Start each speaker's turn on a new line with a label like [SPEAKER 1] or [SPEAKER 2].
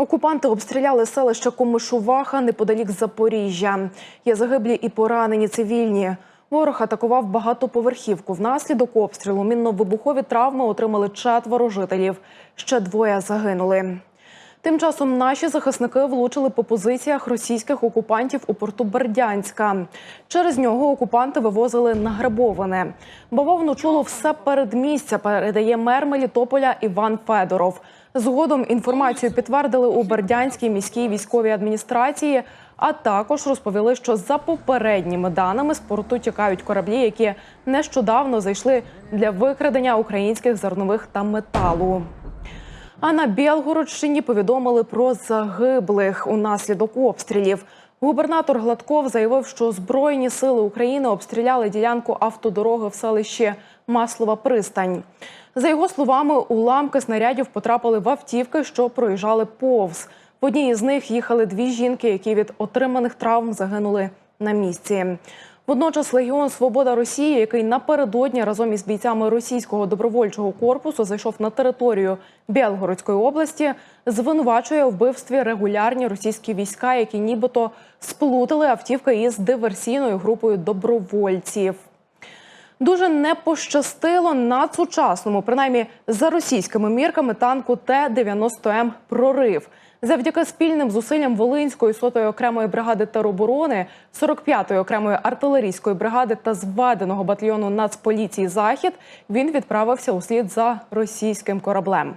[SPEAKER 1] Окупанти обстріляли селище Комишуваха неподалік Запоріжжя. Є загиблі і поранені цивільні. Ворог атакував багатоповерхівку. Внаслідок обстрілу мінно-вибухові травми отримали четверо жителів. Ще двоє загинули. Тим часом наші захисники влучили по позиціях російських окупантів у порту Бердянська. Через нього окупанти вивозили награбоване. Бавовну чуло все передмістя, передає мер Мелітополя Іван Федоров. Згодом інформацію підтвердили у Бердянській міській військовій адміністрації, а також розповіли, що за попередніми даними з порту тікають кораблі, які нещодавно зайшли для викрадення українських зернових та металу. А на Білгородщині повідомили про загиблих унаслідок обстрілів. Губернатор Гладков заявив, що Збройні сили України обстріляли ділянку автодороги в селищі Маслова Пристань. За його словами, уламки снарядів потрапили в автівки, що проїжджали повз. В одній із них їхали дві жінки, які від отриманих травм загинули на місці. Водночас Легіон Свобода Росії, який напередодні разом із бійцями російського добровольчого корпусу зайшов на територію Білгородської області, звинувачує у вбивстві регулярні російські війська, які нібито сплутали автівки із диверсійною групою добровольців. Дуже не пощастило надсучасному, принаймні за російськими мірками, танку Т-90М прорив. Завдяки спільним зусиллям Волинської сотої окремої бригади тероборони, 45-ї окремої артилерійської бригади та зведеного батальйону Нацполіції Захід він відправився услід за російським кораблем.